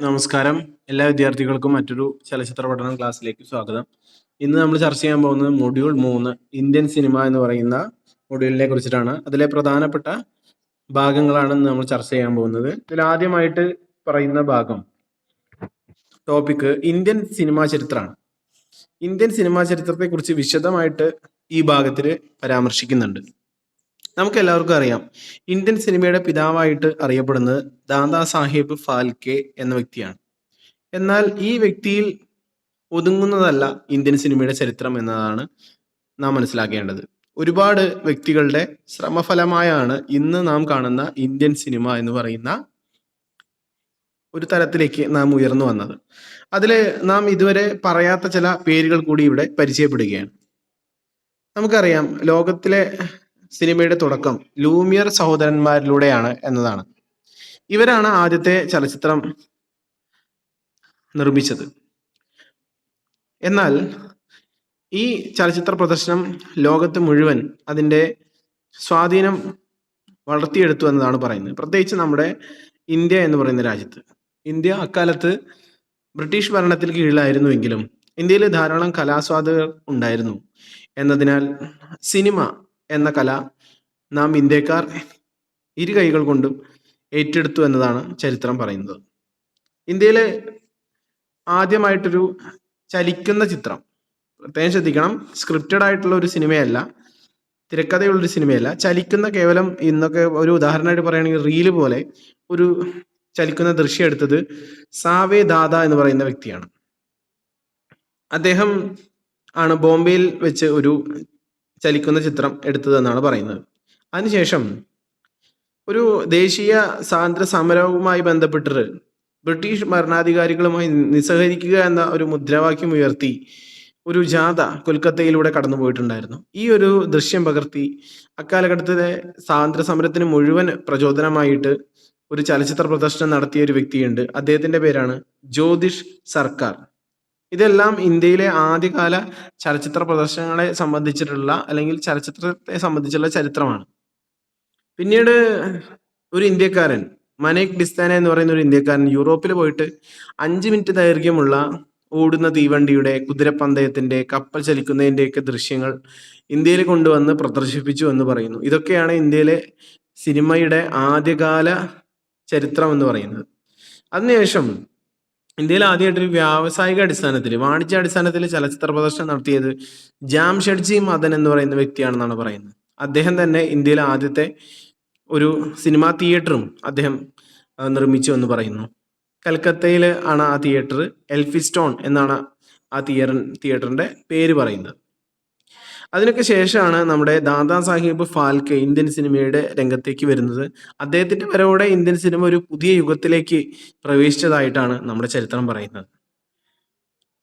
നമസ്കാരം. എല്ലാ വിദ്യാർത്ഥികൾക്കും മറ്റൊരു ചലച്ചിത്ര പഠനം ക്ലാസ്സിലേക്ക് സ്വാഗതം. ഇന്ന് നമ്മൾ ചർച്ച ചെയ്യാൻ പോകുന്നത് മൊഡ്യൂൾ മൂന്ന് ഇന്ത്യൻ സിനിമ എന്ന് പറയുന്ന മൊഡ്യൂളിനെ കുറിച്ചിട്ടാണ്. അതിലെ പ്രധാനപ്പെട്ട ഭാഗങ്ങളാണ് നമ്മൾ ചർച്ച ചെയ്യാൻ പോകുന്നത്. ഇതിൽ ആദ്യമായിട്ട് പറയുന്ന ഭാഗം ടോപ്പിക്ക് ഇന്ത്യൻ സിനിമാ ചരിത്രമാണ് ഇന്ത്യൻ സിനിമാ ചരിത്രത്തെ കുറിച്ച് വിശദമായിട്ട് ഈ ഭാഗത്തിൽ പരാമർശിക്കുന്നുണ്ട്. നമുക്ക് എല്ലാവർക്കും അറിയാം. ഇന്ത്യൻ സിനിമയുടെ പിതാവായിട്ട് അറിയപ്പെടുന്നത് ദാദാ സാഹിബ് ഫാൽക്കെ എന്ന വ്യക്തിയാണ്. എന്നാൽ ഈ വ്യക്തിയിൽ ഒതുങ്ങുന്നതല്ല ഇന്ത്യൻ സിനിമയുടെ ചരിത്രം എന്നതാണ് നാം മനസ്സിലാക്കേണ്ടത്. ഒരുപാട് വ്യക്തികളുടെ ശ്രമഫലമായാണ് ഇന്ന് നാം കാണുന്ന ഇന്ത്യൻ സിനിമ എന്ന് പറയുന്ന ഒരു തരത്തിലേക്ക് നാം ഉയർന്നു വന്നത്. അതിൽ നാം ഇതുവരെ പറയാത്ത ചില പേരുകൾ കൂടി ഇവിടെ പരിചയപ്പെടുകയാണ്. നമുക്കറിയാം ലോകത്തിലെ സിനിമയുടെ തുടക്കം ലൂമിയർ സഹോദരന്മാരിലൂടെയാണ് എന്നതാണ്. ഇവരാണ് ആദ്യത്തെ ചലച്ചിത്രം നിർമ്മിച്ചത്. എന്നാൽ ഈ ചലച്ചിത്ര പ്രദർശനം ലോകത്ത് മുഴുവൻ അതിന്റെ സ്വാധീനം വളർത്തിയെടുത്തു എന്നതാണ് പറയുന്നത്. പ്രത്യേകിച്ച് നമ്മുടെ ഇന്ത്യ എന്ന് പറയുന്ന രാജ്യത്ത്. ഇന്ത്യ അക്കാലത്ത് ബ്രിട്ടീഷ് ഭരണത്തിൽ കീഴിലായിരുന്നുവെങ്കിലും ഇന്ത്യയിൽ ധാരാളം കലാസ്വാദകർ ഉണ്ടായിരുന്നു. എന്നതിനാൽ സിനിമ എന്ന കല നാം ഇന്ത്യക്കാർ ഇരു കൈകൾ കൊണ്ടും ഏറ്റെടുത്തു എന്നതാണ് ചരിത്രം പറയുന്നത്. ഇന്ത്യയിലെ ആദ്യമായിട്ടൊരു ചലിക്കുന്ന ചിത്രം. പ്രത്യേകം ശ്രദ്ധിക്കണം സ്ക്രിപ്റ്റഡ് ആയിട്ടുള്ള ഒരു സിനിമയല്ല തിരക്കഥയുള്ളൊരു സിനിമയല്ല. ചലിക്കുന്ന കേവലം ഇന്നൊക്കെ ഒരു ഉദാഹരണമായിട്ട് പറയുകയാണെങ്കിൽ റീൽ പോലെ ഒരു ചലിക്കുന്ന ദൃശ്യം എടുത്തത് സാവേ ദാദ എന്ന് പറയുന്ന വ്യക്തിയാണ്. അദ്ദേഹം ആണ് ബോംബെയിൽ വെച്ച് ഒരു ചലിക്കുന്ന ചിത്രം എടുത്തതെന്നാണ് പറയുന്നത്. അതിനുശേഷം ഒരു ദേശീയ സ്വാതന്ത്ര്യ സമരവുമായി ബന്ധപ്പെട്ടിട്ട് ബ്രിട്ടീഷ് ഭരണാധികാരികളുമായി നിസ്സഹരിക്കുക എന്ന ഒരു മുദ്രാവാക്യം ഉയർത്തി ഒരു ജാഥ കൊൽക്കത്തയിലൂടെ കടന്നു പോയിട്ടുണ്ടായിരുന്നു ഈ ഒരു ദൃശ്യം പകർത്തി അക്കാലഘട്ടത്തിലെ സ്വാതന്ത്ര്യ സമരത്തിന് മുഴുവൻ പ്രചോദനമായിട്ട് ഒരു ചലച്ചിത്ര പ്രദർശനം നടത്തിയ ഒരു വ്യക്തിയുണ്ട്. അദ്ദേഹത്തിന്റെ പേരാണ് ജ്യോതിഷ് സർക്കാർ. ഇതെല്ലാം ഇന്ത്യയിലെ ആദ്യകാല ചലച്ചിത്ര പ്രദർശനങ്ങളെ സംബന്ധിച്ചിട്ടുള്ള അല്ലെങ്കിൽ ചലച്ചിത്രത്തെ സംബന്ധിച്ചുള്ള ചരിത്രമാണ്. പിന്നീട് ഒരു ഇന്ത്യക്കാരൻ മനേക് ഡിസ്താന എന്ന് പറയുന്ന ഒരു ഇന്ത്യക്കാരൻ യൂറോപ്പിൽ പോയിട്ട് അഞ്ച് മിനിറ്റ് ദൈർഘ്യമുള്ള ഓടുന്ന തീവണ്ടിയുടെ കുതിരപ്പന്തയത്തിന്റെ കപ്പൽ ചലിക്കുന്നതിന്റെയൊക്കെ ദൃശ്യങ്ങൾ ഇന്ത്യയിൽ കൊണ്ടുവന്ന് പ്രദർശിപ്പിച്ചു എന്ന് പറയുന്നു. ഇതൊക്കെയാണ് ഇന്ത്യയിലെ സിനിമയുടെ ആദ്യകാല ചരിത്രം എന്ന് പറയുന്നത്. അതിനുശേഷം ഇന്ത്യയിൽ ആദ്യമായിട്ട് ഒരു വ്യാവസായിക അടിസ്ഥാനത്തിൽ വാണിജ്യ അടിസ്ഥാനത്തിൽ ചലച്ചിത്ര പ്രദർശനം നടത്തിയത് ജാംഷഡ്ജി മദൻ എന്ന് പറയുന്ന വ്യക്തിയാണെന്നാണ് പറയുന്നത്. അദ്ദേഹം തന്നെ ഇന്ത്യയിലെ ആദ്യത്തെ ഒരു സിനിമാ തിയേറ്ററും അദ്ദേഹം നിർമ്മിച്ചു എന്ന് പറയുന്നു. കൽക്കത്തയിൽ ആണ് ആ തിയേറ്റർ എൽഫിസ്റ്റോൺ എന്നാണ് ആ തിയേറ്റർ തിയേറ്ററിന്റെ പേര് പറയുന്നത്. അതിനൊക്കെ ശേഷമാണ് നമ്മുടെ ദാദാ സാഹിബ് ഫാൽക്കെ ഇന്ത്യൻ സിനിമയുടെ രംഗത്തേക്ക് വരുന്നത്. അദ്ദേഹത്തിന്റെ വരവോടെ ഇന്ത്യൻ സിനിമ ഒരു പുതിയ യുഗത്തിലേക്ക് പ്രവേശിച്ചതായിട്ടാണ് നമ്മുടെ ചരിത്രം പറയുന്നത്.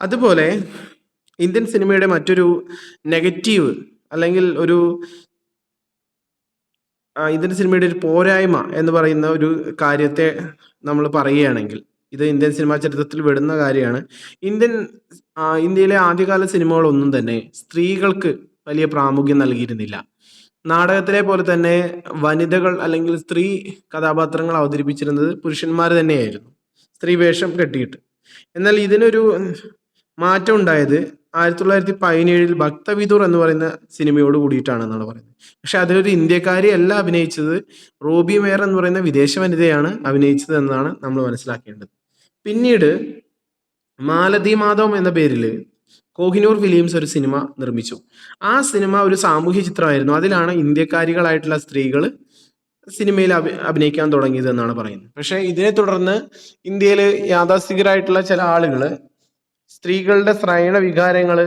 അതുപോലെ ഇന്ത്യൻ സിനിമയുടെ മറ്റൊരു നെഗറ്റീവ് അല്ലെങ്കിൽ ഒരു ഇന്ത്യൻ സിനിമയുടെ ഒരു പോരായ്മ എന്ന് പറയുന്ന ഒരു കാര്യത്തെ നമ്മൾ പറയുകയാണെങ്കിൽ ഇത് ഇന്ത്യൻ സിനിമാ ചരിത്രത്തിൽ വിടുന്ന കാര്യമാണ്. ഇന്ത്യൻ ഇന്ത്യയിലെ ആദ്യകാല സിനിമകളൊന്നും തന്നെ സ്ത്രീകൾക്ക് വലിയ പ്രാമുഖ്യം നൽകിയിരുന്നില്ല. നാടകത്തിലെ പോലെ തന്നെ വനിതകൾ അല്ലെങ്കിൽ സ്ത്രീ കഥാപാത്രങ്ങൾ അവതരിപ്പിച്ചിരുന്നത് പുരുഷന്മാർ തന്നെയായിരുന്നു. സ്ത്രീ വേഷം കെട്ടിയിട്ട്. എന്നാൽ ഇതിനൊരു മാറ്റം ഉണ്ടായത് ആയിരത്തി തൊള്ളായിരത്തി പതിനേഴിൽ ഭക്തവിദൂർ എന്ന് പറയുന്ന സിനിമയോട് കൂടിയിട്ടാണെന്നാണ് പറയുന്നത്. പക്ഷെ അതിലൊരു ഇന്ത്യക്കാരി അല്ല അഭിനയിച്ചത് റോബി മേയർ എന്ന് പറയുന്ന വിദേശ വനിതയാണ് അഭിനയിച്ചത് എന്നാണ് നമ്മൾ മനസ്സിലാക്കേണ്ടത്. പിന്നീട് മാലതി മാധവം എന്ന പേരിൽ കോഹിനൂർ ഫിലിംസ് ഒരു സിനിമ നിർമ്മിച്ചു. ആ സിനിമ ഒരു സാമൂഹ്യ ചിത്രമായിരുന്നു. അതിലാണ് ഇന്ത്യക്കാരികളായിട്ടുള്ള സ്ത്രീകൾ സിനിമയിൽ അഭി അഭിനയിക്കാൻ തുടങ്ങിയത് എന്നാണ് പറയുന്നത്. പക്ഷേ ഇതിനെ തുടർന്ന് ഇന്ത്യയിൽ യാഥാസ്ഥികരായിട്ടുള്ള ചില ആളുകൾ സ്ത്രീകളുടെ ശ്രയണ വികാരങ്ങൾ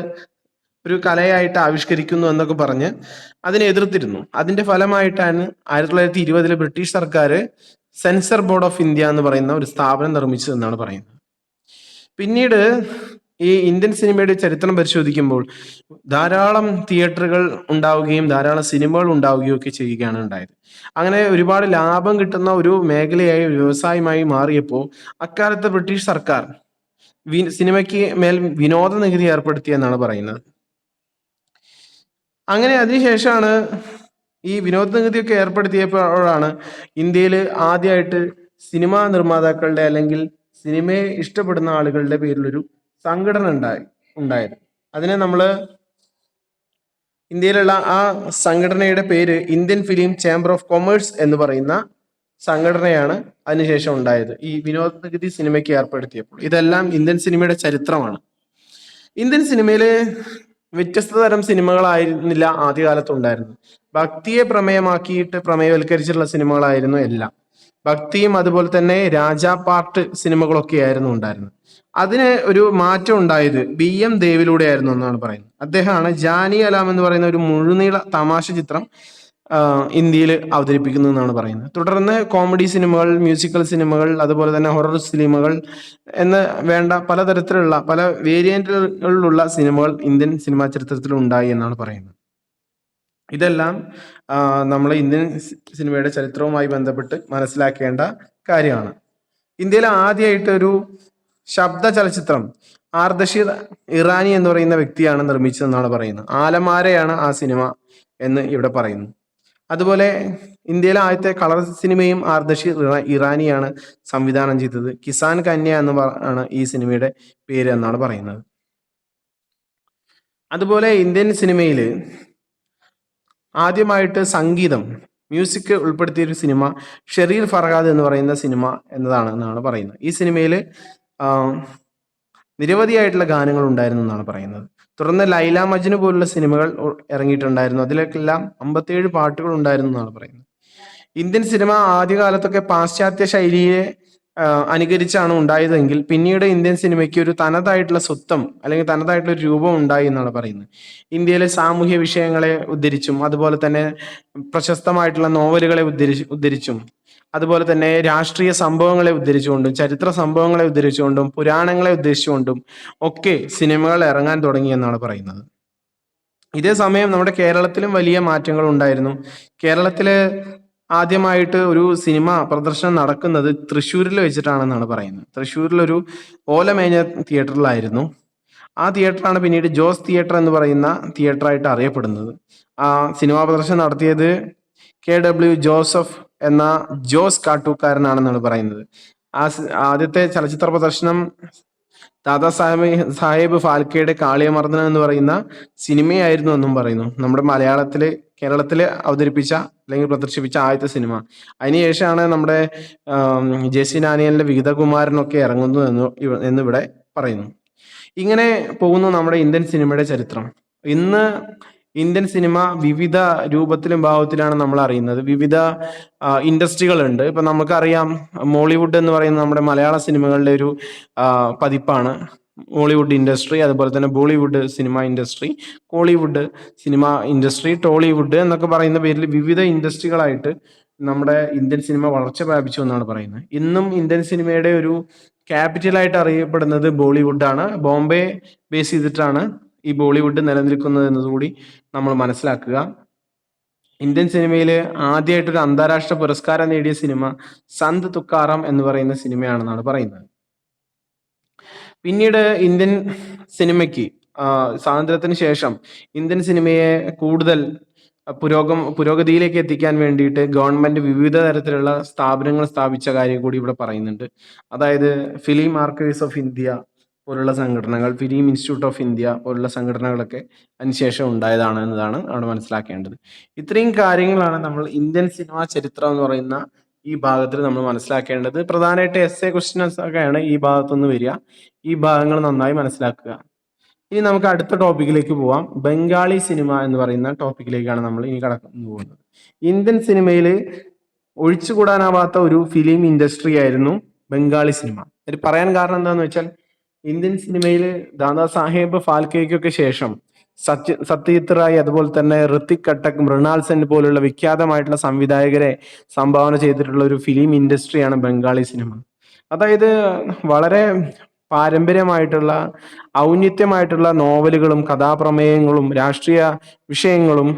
ഒരു കലയായിട്ട് ആവിഷ്കരിക്കുന്നു എന്നൊക്കെ പറഞ്ഞ് അതിനെ എതിർത്തിരുന്നു. അതിന്റെ ഫലമായിട്ടാണ് ആയിരത്തി തൊള്ളായിരത്തി ഇരുപതിലെ ബ്രിട്ടീഷ് സർക്കാർ സെൻസർ ബോർഡ് ഓഫ് ഇന്ത്യ എന്ന് പറയുന്ന ഒരു സ്ഥാപനം നിർമ്മിച്ചത് എന്നാണ് പറയുന്നത്. പിന്നീട് ഈ ഇന്ത്യൻ സിനിമയുടെ ചരിത്രം പരിശോധിക്കുമ്പോൾ ധാരാളം തിയേറ്ററുകൾ ഉണ്ടാവുകയും ധാരാളം സിനിമകൾ ഉണ്ടാവുകയും ഒക്കെ ചെയ്യുകയാണ് ഉണ്ടായത്. അങ്ങനെ ഒരുപാട് ലാഭം കിട്ടുന്ന ഒരു മേഖലയായി വ്യവസായമായി മാറിയപ്പോൾ അക്കാലത്തെ ബ്രിട്ടീഷ് സർക്കാർ സിനിമയ്ക്ക് മേൽ വിനോദ നികുതി ഏർപ്പെടുത്തി എന്നാണ് പറയുന്നത്. അങ്ങനെ അതിനുശേഷമാണ് ഈ വിനോദ നികുതിയൊക്കെ ഏർപ്പെടുത്തിയപ്പോഴാണ് ഇന്ത്യയിൽ ആദ്യമായിട്ട് സിനിമാ നിർമ്മാതാക്കളുടെ അല്ലെങ്കിൽ സിനിമയെ ഇഷ്ടപ്പെടുന്ന ആളുകളുടെ പേരിലൊരു സംഘടന ഉണ്ടായി ഉണ്ടായത്. അതിനെ നമ്മൾ ഇന്ത്യയിലുള്ള ആ സംഘടനയുടെ പേര് Indian film chamber of commerce എന്ന് പറയുന്ന സംഘടനയാണ് അതിനുശേഷം ഉണ്ടായത്. ഈ വിനോദ നികുതി സിനിമയ്ക്ക് ഏർപ്പെടുത്തിയപ്പോൾ. ഇതെല്ലാം ഇന്ത്യൻ സിനിമയുടെ ചരിത്രമാണ്. ഇന്ത്യൻ സിനിമയിൽ വ്യത്യസ്ത തരം സിനിമകളായിരുന്നില്ല ആദ്യകാലത്ത് ഉണ്ടായിരുന്നത് ഭക്തിയെ പ്രമേയമാക്കിയിട്ട് പ്രമേയവൽക്കരിച്ചിട്ടുള്ള സിനിമകളായിരുന്നു എല്ലാം. ഭക്തിയും അതുപോലെ തന്നെ രാജാ പാർട്ട് സിനിമകളൊക്കെ ആയിരുന്നു ഉണ്ടായിരുന്നത്. അതിന് ഒരു മാറ്റം ഉണ്ടായത് ബി എം ദേവിലൂടെ ആയിരുന്നു എന്നാണ് പറയുന്നത്. അദ്ദേഹമാണ് ജാനി അലാം എന്ന് പറയുന്ന ഒരു മുഴുനീള തമാശ ചിത്രം ഇന്ത്യയിൽ അവതരിപ്പിക്കുന്നു എന്നാണ് പറയുന്നത്. തുടർന്ന് കോമഡി സിനിമകൾ മ്യൂസിക്കൽ സിനിമകൾ അതുപോലെ തന്നെ ഹൊറർ സിനിമകൾ എന്ന് വേണ്ട പലതരത്തിലുള്ള പല വേരിയന്റുകളിലുള്ള സിനിമകൾ ഇന്ത്യൻ സിനിമാ ചരിത്രത്തിൽ ഉണ്ടായി എന്നാണ് പറയുന്നത്. ഇതെല്ലാം നമ്മൾ ഇന്ത്യൻ സിനിമയുടെ ചരിത്രവുമായി ബന്ധപ്പെട്ട് മനസ്സിലാക്കേണ്ട കാര്യമാണ്. ഇന്ത്യയിൽ ആദ്യമായിട്ട് ഒരു ശബ്ദ ചലച്ചിത്രം ആർദഷീർ ഇറാനി എന്ന് പറയുന്ന വ്യക്തിയാണ് നിർമ്മിച്ചതെന്നാണ് പറയുന്നത്. ആലമാരയാണ് ആ സിനിമ എന്ന് ഇവിടെ പറയുന്നു. അതുപോലെ ഇന്ത്യയിലെ ആദ്യത്തെ കളർ സിനിമയും ആർദഷീർ ഇറാനിയാണ് സംവിധാനം ചെയ്തത്. കിസാൻ കന്യ എന്ന് പറയാണ് ഈ സിനിമയുടെ പേര് എന്നാണ് പറയുന്നത്. അതുപോലെ ഇന്ത്യൻ സിനിമയിൽ ആദ്യമായിട്ട് സംഗീതം മ്യൂസിക് ഉൾപ്പെടുത്തിയ ഒരു സിനിമ ഷെറീർ ഫർഹാദ് എന്ന് പറയുന്ന സിനിമ എന്നതാണ് എന്നാണ് പറയുന്നത്. ഈ സിനിമയിൽ നിരവധിയായിട്ടുള്ള ഗാനങ്ങൾ ഉണ്ടായിരുന്നു എന്നാണ് പറയുന്നത്. തുടർന്ന് ലൈല മജ്നു പോലുള്ള സിനിമകൾ ഇറങ്ങിയിട്ടുണ്ടായിരുന്നു. അതിലേക്കെല്ലാം അമ്പത്തിയേഴ് പാട്ടുകൾ ഉണ്ടായിരുന്നു എന്നാണ് പറയുന്നത്. ഇന്ത്യൻ സിനിമ ആദ്യകാലത്തൊക്കെ പാശ്ചാത്യ ശൈലിയെ അനുകരിച്ചാണ് ഉണ്ടായതെങ്കിൽ പിന്നീട് ഇന്ത്യൻ സിനിമയ്ക്ക് ഒരു തനതായിട്ടുള്ള സ്വത്വം അല്ലെങ്കിൽ തനതായിട്ടുള്ള ഒരു രൂപം ഉണ്ടായി എന്നാണ് പറയുന്നത്. ഇന്ത്യയിലെ സാമൂഹ്യ വിഷയങ്ങളെ ഉദ്ധരിച്ചും അതുപോലെ തന്നെ പ്രശസ്തമായിട്ടുള്ള നോവലുകളെ ഉദ്ധരിച്ച് ഉദ്ധരിച്ചും അതുപോലെ തന്നെ രാഷ്ട്രീയ സംഭവങ്ങളെ ഉദ്ധരിച്ചുകൊണ്ടും ചരിത്ര സംഭവങ്ങളെ ഉദ്ധരിച്ചുകൊണ്ടും പുരാണങ്ങളെ ഉദ്ദേശിച്ചുകൊണ്ടും ഒക്കെ സിനിമകൾ ഇറങ്ങാൻ തുടങ്ങി എന്നാണ് പറയുന്നത്. ഇതേ സമയം നമ്മുടെ കേരളത്തിലും വലിയ മാറ്റങ്ങൾ ഉണ്ടായിരുന്നു. കേരളത്തിൽ ആദ്യമായിട്ട് ഒരു സിനിമ പ്രദർശനം നടക്കുന്നത് തൃശ്ശൂരിൽ വെച്ചിട്ടാണെന്നാണ് പറയുന്നത്. തൃശ്ശൂരിലൊരു ഓലമേഞ്ഞ തിയേറ്ററിലായിരുന്നു. ആ തിയേറ്ററാണ് പിന്നീട് ജോസ് തിയേറ്റർ എന്ന് പറയുന്ന തിയേറ്ററായിട്ട് അറിയപ്പെടുന്നത്. ആ സിനിമാ പ്രദർശനം നടത്തിയത് കെ ഡബ്ല്യു ജോസഫ് എന്ന ജോസ് കാട്ടൂക്കാരനാണെന്നാണ് പറയുന്നത്. ആ ആദ്യത്തെ ചലച്ചിത്ര പ്രദർശനം ദാദാ സാഹേബ് സാഹേബ് ഫാൽക്കെയുടെ കാളിയമർദ്ദനം എന്ന് പറയുന്ന സിനിമയായിരുന്നു എന്നും പറയുന്നു. നമ്മുടെ മലയാളത്തിൽ കേരളത്തിൽ അവതരിപ്പിച്ച അല്ലെങ്കിൽ പ്രദർശിപ്പിച്ച ആദ്യത്തെ സിനിമ. അതിനുശേഷമാണ് നമ്മുടെ ജെ സി നാനിയലിന്റെ വിഗതകുമാരനൊക്കെ ഇറങ്ങുന്നു എന്ന് എന്നിവിടെ പറയുന്നു. ഇങ്ങനെ പോകുന്നു നമ്മുടെ ഇന്ത്യൻ സിനിമയുടെ ചരിത്രം. ഇന്ന് ഇന്ത്യൻ സിനിമ വിവിധ രൂപത്തിലും ഭാവത്തിലാണ് നമ്മൾ അറിയുന്നത്. വിവിധ ഇൻഡസ്ട്രികളുണ്ട്. ഇപ്പൊ നമുക്കറിയാം മോളിവുഡ് എന്ന് പറയുന്നത് നമ്മുടെ മലയാള സിനിമകളുടെ ഒരു പതിപ്പാണ്. മോളിവുഡ് ഇൻഡസ്ട്രി അതുപോലെ തന്നെ Bollywood cinema industry Kollywood cinema industry Tollywood എന്നൊക്കെ പറയുന്ന പേരിൽ വിവിധ ഇൻഡസ്ട്രികളായിട്ട് നമ്മുടെ ഇന്ത്യൻ സിനിമ വളർച്ച പ്രാപിച്ചു എന്നാണ് പറയുന്നത്. ഇന്നും ഇന്ത്യൻ സിനിമയുടെ ഒരു ക്യാപിറ്റലായിട്ട് അറിയപ്പെടുന്നത് ബോളിവുഡാണ്. ബോംബെ ബേസ് ചെയ്തിട്ടാണ് ഈ ബോളിവുഡ് നിലനിൽക്കുന്നത് എന്നതുകൂടി നമ്മൾ മനസ്സിലാക്കുക. ഇന്ത്യൻ സിനിമയിൽ ആദ്യമായിട്ടൊരു അന്താരാഷ്ട്ര പുരസ്കാരം നേടിയ സിനിമ സന്ത് തുക്കാറാം എന്ന് പറയുന്ന സിനിമയാണെന്നാണ് പറയുന്നത്. പിന്നീട് ഇന്ത്യൻ സിനിമയ്ക്ക് സ്വാതന്ത്ര്യത്തിന് ശേഷം ഇന്ത്യൻ സിനിമയെ കൂടുതൽ പുരോഗം പുരോഗതിയിലേക്ക് എത്തിക്കാൻ വേണ്ടിയിട്ട് ഗവൺമെന്റ് വിവിധ തരത്തിലുള്ള സ്ഥാപനങ്ങൾ സ്ഥാപിച്ച കാര്യം കൂടി ഇവിടെ പറയുന്നുണ്ട്. അതായത് ഫിലിം ആർക്കൈവ്സ് ഓഫ് ഇന്ത്യ പോലുള്ള സംഘടനകൾ ഫിലിം ഇൻസ്റ്റിറ്റ്യൂട്ട് ഓഫ് ഇന്ത്യ പോലുള്ള സംഘടനകളൊക്കെ അതിനുശേഷം ഉണ്ടായതാണ് എന്നതാണ് അവിടെ മനസ്സിലാക്കേണ്ടത്. ഇത്രയും കാര്യങ്ങളാണ് നമ്മൾ ഇന്ത്യൻ സിനിമാ ചരിത്രം എന്ന് പറയുന്ന ഈ ഭാഗത്തിൽ നമ്മൾ മനസ്സിലാക്കേണ്ടത്. പ്രധാനമായിട്ട് എസ് എ ക്വസ്റ്റ്യൻസ് ഒക്കെയാണ് ഈ ഭാഗത്തുനിന്ന് വരിക. ഈ ഭാഗങ്ങൾ നന്നായി മനസ്സിലാക്കുക. ഇനി നമുക്ക് അടുത്ത ടോപ്പിക്കിലേക്ക് പോവാം. ബംഗാളി സിനിമ എന്ന് പറയുന്ന ടോപ്പിക്കിലേക്കാണ് നമ്മൾ ഇനി കടന്നു പോകുന്നത്. ഇന്ത്യൻ സിനിമയിൽ ഒഴിച്ചുകൂടാനാവാത്ത ഒരു ഫിലിം ഇൻഡസ്ട്രി ആയിരുന്നു ബംഗാളി സിനിമ. ഇത് പറയാൻ കാരണം എന്താണെന്ന് വെച്ചാൽ ഇന്ത്യൻ സിനിമയിൽ ദാദാ സാഹേബ് ഫാൽക്കെയ്ക്കൊക്കെ ശേഷം സത്യ സത്യജിത് റായ് അതുപോലെ തന്നെ ഋത്തിക് കട്ടക് മൃണാൽ സെൻ പോലുള്ള വിഖ്യാതമായിട്ടുള്ള സംവിധായകരെ സംഭാവന ചെയ്തിട്ടുള്ള ഒരു ഫിലിം ഇൻഡസ്ട്രിയാണ് ബംഗാളി സിനിമ. അതായത് വളരെ പാരമ്പര്യമായിട്ടുള്ള ഔന്നിത്യമായിട്ടുള്ള നോവലുകളും കഥാപ്രമേയങ്ങളും രാഷ്ട്രീയ വിഷയങ്ങളും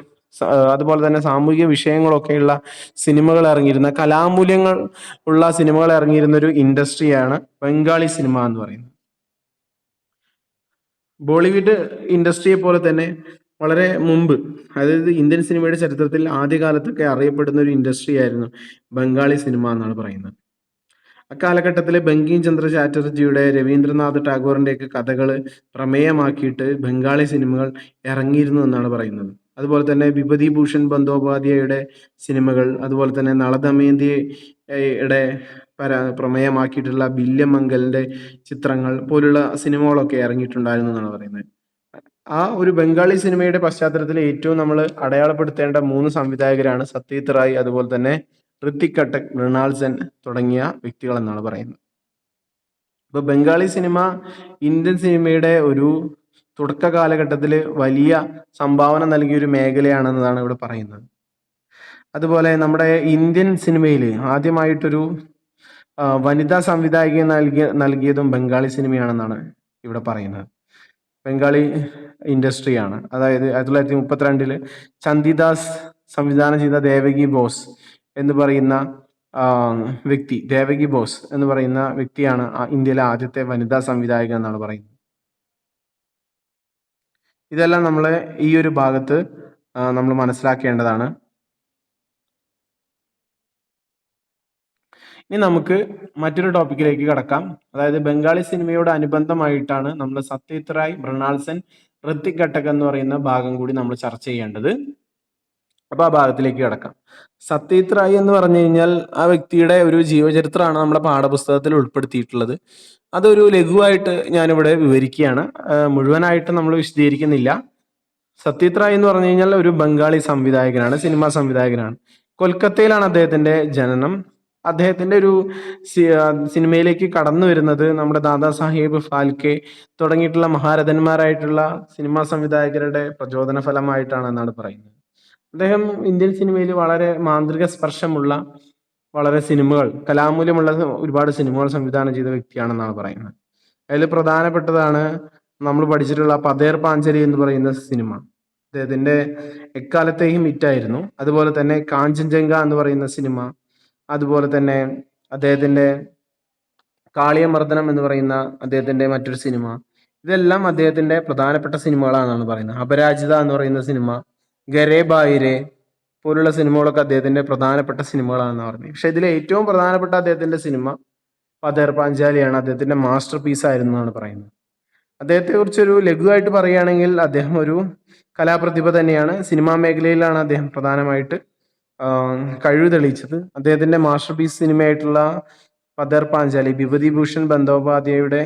അതുപോലെ തന്നെ സാമൂഹിക വിഷയങ്ങളൊക്കെയുള്ള സിനിമകൾ ഇറങ്ങിയിരുന്ന കലാമൂല്യങ്ങൾ ഉള്ള സിനിമകൾ ഇറങ്ങിയിരുന്ന ഒരു ഇൻഡസ്ട്രിയാണ് ബംഗാളി സിനിമ എന്ന് പറയുന്നത്. ബോളിവുഡ് ഇൻഡസ്ട്രിയെ പോലെ തന്നെ വളരെ മുമ്പ് അതായത് ഇന്ത്യൻ സിനിമയുടെ ചരിത്രത്തിൽ ആദ്യകാലത്തൊക്കെ അറിയപ്പെടുന്ന ഒരു ഇൻഡസ്ട്രി ആയിരുന്നു ബംഗാളി സിനിമ എന്നാണ് പറയുന്നത്. അക്കാലഘട്ടത്തിലെ ബങ്കിം ചന്ദ്ര ചാറ്റർജിയുടെ രവീന്ദ്രനാഥ് ടാഗോറിന്റെയൊക്കെ കഥകൾ പ്രമേയമാക്കിയിട്ട് ബംഗാളി സിനിമകൾ ഇറങ്ങിയിരുന്നു എന്നാണ് പറയുന്നത്. അതുപോലെ തന്നെ വിഭതി ഭൂഷൺ ബന്ദോപാധ്യായയുടെ സിനിമകൾ അതുപോലെ തന്നെ നള ദമയന്തിയുടെ പര പ്രമേയമാക്കിയിട്ടുള്ള ബില്യമംഗലിന്റെ ചിത്രങ്ങൾ പോലുള്ള സിനിമകളൊക്കെ ഇറങ്ങിയിട്ടുണ്ടായിരുന്നു എന്നാണ് പറയുന്നത്. ആ ഒരു ബംഗാളി സിനിമയുടെ പശ്ചാത്തലത്തിൽ ഏറ്റവും നമ്മൾ അടയാളപ്പെടുത്തേണ്ട മൂന്ന് സംവിധായകരാണ് സത്യജിത് റായ് അതുപോലെ തന്നെ ഋത്തിക് കട്ടക് മൃണാൾസെൻ തുടങ്ങിയ വ്യക്തികൾ എന്നാണ് പറയുന്നത്. ഇപ്പൊ ബംഗാളി സിനിമ ഇന്ത്യൻ സിനിമയുടെ ഒരു തുടക്ക കാലഘട്ടത്തിൽ വലിയ സംഭാവന നൽകിയ ഒരു മേഖലയാണെന്നതാണ് ഇവിടെ പറയുന്നത്. അതുപോലെ നമ്മുടെ ഇന്ത്യൻ സിനിമയിൽ ആദ്യമായിട്ടൊരു വനിതാ സംവിധായകയെ നൽകിയ നൽകിയതും ബംഗാളി സിനിമയാണെന്നാണ് ഇവിടെ പറയുന്നത്. ബംഗാളി ഇൻഡസ്ട്രിയാണ്. അതായത് ആയിരത്തി തൊള്ളായിരത്തി മുപ്പത്തിരണ്ടിൽ ചന്ദിദാസ് സംവിധാനം ചെയ്ത ദേവകി ബോസ് എന്ന് പറയുന്ന വ്യക്തി ദേവകി ബോസ് എന്ന് പറയുന്ന വ്യക്തിയാണ് ഇന്ത്യയിലെ ആദ്യത്തെ വനിതാ സംവിധായക എന്നാണ് പറയുന്നത്. ഇതെല്ലാം നമ്മൾ ഈ ഒരു ഭാഗത്ത് നമ്മൾ മനസ്സിലാക്കേണ്ടതാണ്. ഇനി നമുക്ക് മറ്റൊരു ടോപ്പിക്കിലേക്ക് കടക്കാം. അതായത് ബംഗാളി സിനിമയോട് അനുബന്ധമായിട്ടാണ് നമ്മൾ സത്യജിത് റായ് മൃണാൾസൻ ഋത്തിക് ഘട്ടക് എന്ന് പറയുന്ന ഭാഗം കൂടി നമ്മൾ ചർച്ച ചെയ്യേണ്ടത്. അപ്പൊ ആ ഭാഗത്തിലേക്ക് കിടക്കാം. സത്യജിത് റായ് എന്ന് പറഞ്ഞു കഴിഞ്ഞാൽ ആ വ്യക്തിയുടെ ഒരു ജീവചരിത്രമാണ് നമ്മുടെ പാഠപുസ്തകത്തിൽ ഉൾപ്പെടുത്തിയിട്ടുള്ളത്. അതൊരു ലഘുവായിട്ട് ഞാനിവിടെ വിവരിക്കുകയാണ്. മുഴുവനായിട്ട് നമ്മൾ വിശദീകരിക്കുന്നില്ല. സത്യജിത് റായ് എന്ന് പറഞ്ഞു കഴിഞ്ഞാൽ ഒരു ബംഗാളി സംവിധായകനാണ് സിനിമാ സംവിധായകനാണ്. കൊൽക്കത്തയിലാണ് അദ്ദേഹത്തിന്റെ ജനനം. അദ്ദേഹത്തിന്റെ ഒരു സിനിമയിലേക്ക് കടന്നു വരുന്നത് നമ്മുടെ ദാദാ സാഹേബ് ഫാൽക്കെ തുടങ്ങിയിട്ടുള്ള മഹാരഥന്മാരായിട്ടുള്ള സിനിമാ സംവിധായകരുടെ പ്രചോദന ഫലമായിട്ടാണ് എന്നാണ് പറയുന്നത്. അദ്ദേഹം ഇന്ത്യൻ സിനിമയിൽ വളരെ മാന്ത്രിക സ്പർശമുള്ള വളരെ സിനിമകൾ കലാമൂല്യമുള്ള ഒരുപാട് സിനിമകൾ സംവിധാനം ചെയ്ത വ്യക്തിയാണെന്നാണ് പറയുന്നത്. അതിൽ പ്രധാനപ്പെട്ടതാണ് നമ്മൾ പഠിച്ചിട്ടുള്ള പതേർ പാഞ്ചരി എന്ന് പറയുന്ന സിനിമ. അദ്ദേഹത്തിന്റെ എക്കാലത്തെയും ഹിറ്റായിരുന്നു. അതുപോലെ തന്നെ കാഞ്ചൻജംഗ എന്ന് പറയുന്ന സിനിമ. അതുപോലെ തന്നെ അദ്ദേഹത്തിന്റെ കാളിയമർദ്ദനം എന്ന് പറയുന്ന അദ്ദേഹത്തിന്റെ മറ്റൊരു സിനിമ. ഇതെല്ലാം അദ്ദേഹത്തിന്റെ പ്രധാനപ്പെട്ട സിനിമകളാണെന്നാണ് പറയുന്നത്. അപരാജിത എന്ന് പറയുന്ന സിനിമ ഗരേ ബായിരെ പോലുള്ള സിനിമകളൊക്കെ അദ്ദേഹത്തിന്റെ പ്രധാനപ്പെട്ട സിനിമകളാണെന്ന് പറയുന്നത്. പക്ഷേ ഇതിലെ ഏറ്റവും പ്രധാനപ്പെട്ട അദ്ദേഹത്തിന്റെ സിനിമ പതേർ പാഞ്ചാലിയാണ്. അദ്ദേഹത്തിന്റെ മാസ്റ്റർ പീസ് ആയിരുന്നു എന്നാണ് പറയുന്നത്. അദ്ദേഹത്തെ കുറിച്ചൊരു ലഘുവായിട്ട് പറയുകയാണെങ്കിൽ അദ്ദേഹം ഒരു കലാപ്രതിഭ തന്നെയാണ്. സിനിമാ മേഖലയിലാണ് അദ്ദേഹം പ്രധാനമായിട്ട് കഴിവ് തെളിയിച്ചത്. അദ്ദേഹത്തിന്റെ മാസ്റ്റർ പീസ് സിനിമയായിട്ടുള്ള പദർ പാഞ്ചാലി വിഭൂതി ഭൂഷൺ ബന്ദോപാധ്യായയുടെ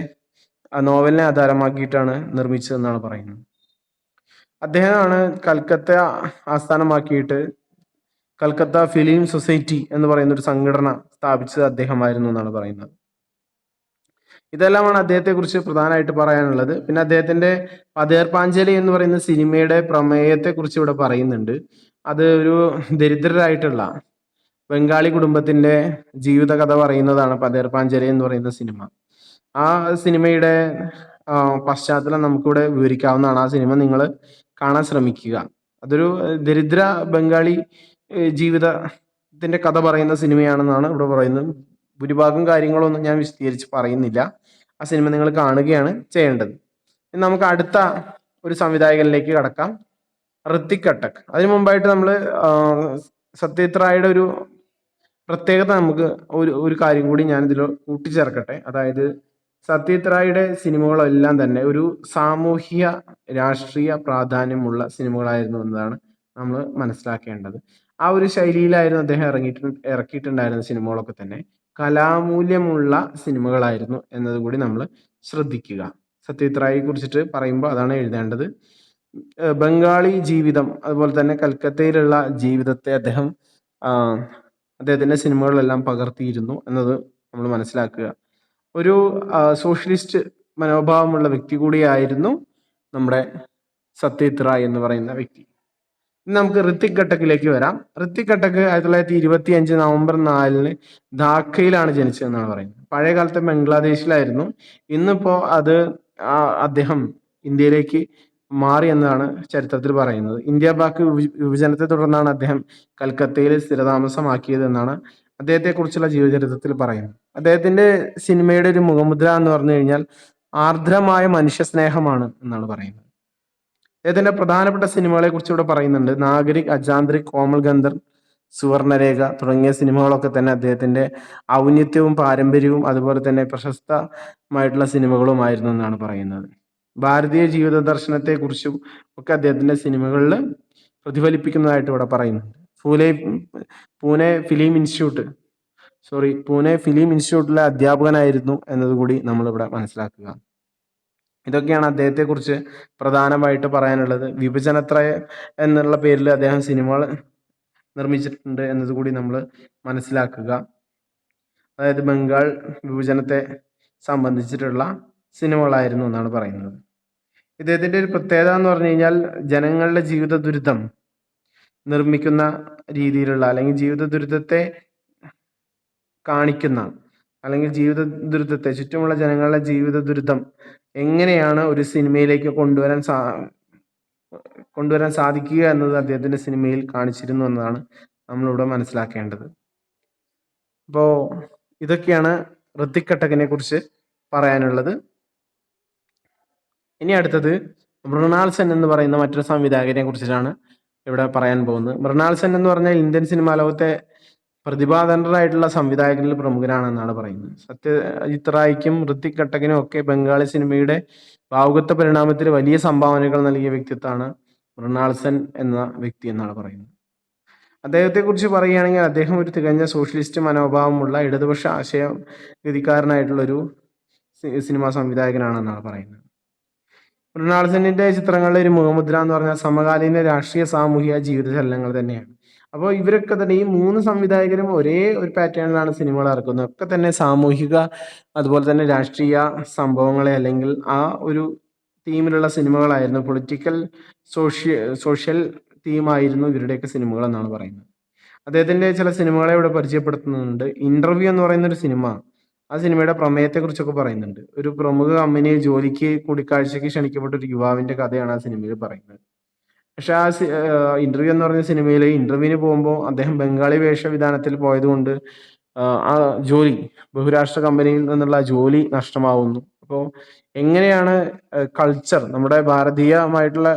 നോവലിനെ ആധാരമാക്കിയിട്ടാണ് നിർമ്മിച്ചതെന്നാണ് പറയുന്നത്. അദ്ദേഹമാണ് കൽക്കത്ത ആസ്ഥാനമാക്കിയിട്ട് കൽക്കത്ത ഫിലിം സൊസൈറ്റി എന്ന് പറയുന്ന ഒരു സംഘടന സ്ഥാപിച്ചത് അദ്ദേഹമായിരുന്നു എന്നാണ് പറയുന്നത്. ഇതെല്ലാമാണ് അദ്ദേഹത്തെ കുറിച്ച് പ്രധാനമായിട്ട് പറയാനുള്ളത്. പിന്നെ അദ്ദേഹത്തിന്റെ പതേർ പാഞ്ചലി എന്ന് പറയുന്ന സിനിമയുടെ പ്രമേയത്തെ കുറിച്ച് ഇവിടെ പറയുന്നുണ്ട്. അത് ഒരു ദരിദ്രരായിട്ടുള്ള ബംഗാളി കുടുംബത്തിന്റെ ജീവിതകഥ പറയുന്നതാണ് പതേർ എന്ന് പറയുന്ന സിനിമ. ആ സിനിമയുടെ പശ്ചാത്തലം നമുക്കിവിടെ വിവരിക്കാവുന്നതാണ്. ആ സിനിമ നിങ്ങൾ കാണാൻ ശ്രമിക്കുക. അതൊരു ദരിദ്ര ബംഗാളി ജീവിതത്തിന്റെ കഥ പറയുന്ന സിനിമയാണെന്നാണ് ഇവിടെ പറയുന്നത്. ഭൂരിഭാഗം കാര്യങ്ങളൊന്നും ഞാൻ വിശദീകരിച്ച് പറയുന്നില്ല. ആ സിനിമ നിങ്ങൾ കാണുകയാണ് ചെയ്യേണ്ടത്. നമുക്ക് അടുത്ത ഒരു സംവിധായകനിലേക്ക് കടക്കാം. ഋത്തിക് കട്ടക് അതിനു മുമ്പായിട്ട് നമ്മൾ സത്യജിത് റായുടെ ഒരു പ്രത്യേകത നമുക്ക് ഒരു ഒരു കാര്യം കൂടി ഞാൻ ഇതിൽ കൂട്ടിച്ചേർക്കട്ടെ. അതായത് സത്യജിത് റായുടെ സിനിമകളെല്ലാം തന്നെ ഒരു സാമൂഹിക രാഷ്ട്രീയ പ്രാധാന്യമുള്ള സിനിമകളായിരുന്നു എന്നതാണ് നമ്മൾ മനസ്സിലാക്കേണ്ടത്. ആ ഒരു ശൈലിയിലായിരുന്നു അദ്ദേഹം ഇറങ്ങിയിട്ട് ഇറക്കിയിട്ടുണ്ടായിരുന്ന സിനിമകളൊക്കെ തന്നെ. കലാമൂല്യമുള്ള സിനിമകളായിരുന്നു എന്നതുകൂടി നമ്മൾ ശ്രദ്ധിക്കുക. സത്യജിത് റായിയെ കുറിച്ചിട്ട് പറയുമ്പോൾ അതാണ് എഴുതേണ്ടത്. ബംഗാളി ജീവിതം അതുപോലെ തന്നെ കൽക്കത്തയിലുള്ള ജീവിതത്തെ അദ്ദേഹം അദ്ദേഹത്തിന്റെ സിനിമകളിലെല്ലാം പകർത്തിയിരുന്നു എന്നത് നമ്മൾ മനസ്സിലാക്കുക. ഒരു സോഷ്യലിസ്റ്റ് മനോഭാവമുള്ള വ്യക്തി കൂടിയായിരുന്നു നമ്മുടെ സത്യത് റായ് എന്ന് പറയുന്ന വ്യക്തി. നമുക്ക് ഋത്തിക് ഘട്ടക്കിലേക്ക് വരാം. ഋത്തിക് ഘട്ടക്ക് ആയിരത്തി തൊള്ളായിരത്തി ഇരുപത്തി അഞ്ച് നവംബർ നാലിന് ധാക്കയിലാണ് ജനിച്ചതെന്നാണ് പറയുന്നത്. പഴയ കാലത്തെ ബംഗ്ലാദേശിലായിരുന്നു. ഇന്നിപ്പോ അത് അദ്ദേഹം ഇന്ത്യയിലേക്ക് മാറി എന്നാണ് ചരിത്രത്തിൽ പറയുന്നത്. ഇന്ത്യ പാക് വിഭ- വിഭജനത്തെ തുടർന്നാണ് അദ്ദേഹം കൽക്കത്തയിൽ സ്ഥിരതാമസമാക്കിയത് എന്നാണ് അദ്ദേഹത്തെ കുറിച്ചുള്ള ജീവചരിത്രത്തിൽ പറയുന്നത്. അദ്ദേഹത്തിന്റെ സിനിമയുടെ ഒരു മുഖമുദ്ര എന്ന് പറഞ്ഞു കഴിഞ്ഞാൽ ആർദ്രമായ മനുഷ്യസ്നേഹമാണ് എന്നാണ് പറയുന്നത്. അദ്ദേഹത്തിന്റെ പ്രധാനപ്പെട്ട സിനിമകളെ കുറിച്ച് ഇവിടെ പറയുന്നുണ്ട്. നാഗരിക് അജാന്ത്രിക് കോമൽ ഗന്ധർ സുവർണരേഖ തുടങ്ങിയ സിനിമകളൊക്കെ തന്നെ അദ്ദേഹത്തിന്റെ ഔന്നിത്യവും പാരമ്പര്യവും അതുപോലെ തന്നെ പ്രശസ്തമായിട്ടുള്ള സിനിമകളുമായിരുന്നു എന്നാണ് പറയുന്നത്. ഭാരതീയ ജീവിത ദർശനത്തെക്കുറിച്ചും ഒക്കെ അദ്ദേഹത്തിന്റെ സിനിമകളിൽ പ്രതിഫലിപ്പിക്കുന്നതായിട്ട് ഇവിടെ പറയുന്നുണ്ട്. Pune Pune film institute sorry Pune film ഇൻസ്റ്റിറ്റ്യൂട്ടിലെ അധ്യാപകനായിരുന്നു എന്നതുകൂടി നമ്മളിവിടെ മനസ്സിലാക്കുക. ഇതൊക്കെയാണ് അദ്ദേഹത്തെക്കുറിച്ച് പ്രധാനമായിട്ട് പറയാനുള്ളത്. വിഭജനത്രയ എന്നുള്ള പേരിൽ അദ്ദേഹം സിനിമകൾ നിർമ്മിച്ചിട്ടുണ്ട് എന്നതുകൂടി നമ്മൾ മനസ്സിലാക്കുക. അതായത് ബംഗാൾ വിഭജനത്തെ സംബന്ധിച്ചിട്ടുള്ള സിനിമകളായിരുന്നു എന്നാണ് പറയുന്നത്. ഇദ്ദേഹത്തിന്റെ ഒരു പ്രത്യേകത എന്ന് പറഞ്ഞു കഴിഞ്ഞാൽ ജനങ്ങളുടെ ജീവിത ദുരിതം നിർമ്മിക്കുന്ന രീതിയിലുള്ള അല്ലെങ്കിൽ ജീവിത ദുരിതത്തെ കാണിക്കുന്ന അല്ലെങ്കിൽ ജീവിത ദുരിതത്തെ ചുറ്റുമുള്ള ജനങ്ങളുടെ ജീവിത ദുരിതം എങ്ങനെയാണ് ഒരു സിനിമയിലേക്ക് കൊണ്ടുവരാൻ സാ കൊണ്ടുവരാൻ സാധിക്കുക എന്നത് അദ്ദേഹത്തിന്റെ സിനിമയിൽ കാണിച്ചിരുന്നു എന്നതാണ് നമ്മളിവിടെ മനസ്സിലാക്കേണ്ടത്. അപ്പോൾ ഇതൊക്കെയാണ് ഋത്തിക് കുറിച്ച് പറയാനുള്ളത്. ഇനി അടുത്തത് മൃണാൾസൻ എന്ന് പറയുന്ന മറ്റൊരു സംവിധായകനെ കുറിച്ചിട്ടാണ് ഇവിടെ പറയാൻ പോകുന്നത്. മൃണാൾസൻ എന്ന് പറഞ്ഞാൽ ഇന്ത്യൻ സിനിമാ ലോകത്തെ പ്രതിഭാധനരായിട്ടുള്ള സംവിധായകരിൽ പ്രമുഖനാണെന്നാണ് പറയുന്നത്. സത്യജിത് റായ്ക്കും ഋത്തിക് കട്ടക്കിനും ഒക്കെ ബംഗാളി സിനിമയുടെ ഭാവുകത്വ പരിണാമത്തിൽ വലിയ സംഭാവനകൾ നൽകിയ വ്യക്തിത്വമാണ് മൃണാൾസൻ എന്ന വ്യക്തി എന്നാണ് പറയുന്നത്. അദ്ദേഹത്തെ കുറിച്ച് പറയുകയാണെങ്കിൽ അദ്ദേഹം ഒരു തികഞ്ഞ സോഷ്യലിസ്റ്റ് മനോഭാവമുള്ള ഇടതുപക്ഷ ആശയ ഗതിക്കാരനായിട്ടുള്ള ഒരു സിനിമാ സംവിധായകനാണെന്നാണ് പറയുന്നത്. മൃണാൾ സെന്നിന്റെ ചിത്രങ്ങളിലെ ഒരു മുഖമുദ്ര എന്ന് പറഞ്ഞാൽ സമകാലീന രാഷ്ട്രീയ സാമൂഹിക ജീവിത ചലനങ്ങൾ തന്നെയാണ്. അപ്പോൾ ഇവരൊക്കെ തന്നെ ഈ മൂന്ന് സംവിധായകരും ഒരേ ഒരു പാറ്റേണിലാണ് സിനിമകൾ ഇറക്കുന്നത്. ഒക്കെ തന്നെ സാമൂഹിക അതുപോലെ തന്നെ രാഷ്ട്രീയ സംഭവങ്ങളെ അല്ലെങ്കിൽ ആ ഒരു തീമിലുള്ള സിനിമകളായിരുന്നു. പൊളിറ്റിക്കൽ സോഷ്യ സോഷ്യൽ തീമായിരുന്നു ഇവരുടെയൊക്കെ സിനിമകൾ എന്നാണ് പറയുന്നത്. അദ്ദേഹത്തിന്റെ ചില സിനിമകളെ ഇവിടെ പരിചയപ്പെടുത്തുന്നുണ്ട്. ഇന്റർവ്യൂ എന്ന് പറയുന്ന ഒരു സിനിമ. ആ സിനിമയുടെ പ്രമേയത്തെ കുറിച്ചൊക്കെ പറയുന്നുണ്ട്. ഒരു പ്രമുഖ കമ്പനി ജോലിക്ക് കൂടിക്കാഴ്ചയ്ക്ക് ക്ഷണിക്കപ്പെട്ട ഒരു യുവാവിന്റെ കഥയാണ് ആ സിനിമയിൽ പറയുന്നത്. പക്ഷെ ആ ഇന്റർവ്യൂ എന്ന് പറഞ്ഞ സിനിമയിൽ ഇന്റർവ്യൂവിന് പോകുമ്പോൾ അദ്ദേഹം ബംഗാളി വേഷവിധാനത്തിൽ പോയതുകൊണ്ട് ആ ജോലി ബഹുരാഷ്ട്ര കമ്പനിയിൽ നിന്നുള്ള ജോലി നഷ്ടമാവുന്നു. അപ്പോൾ എങ്ങനെയാണ് കൾച്ചർ നമ്മുടെ ഭാരതീയമായിട്ടുള്ള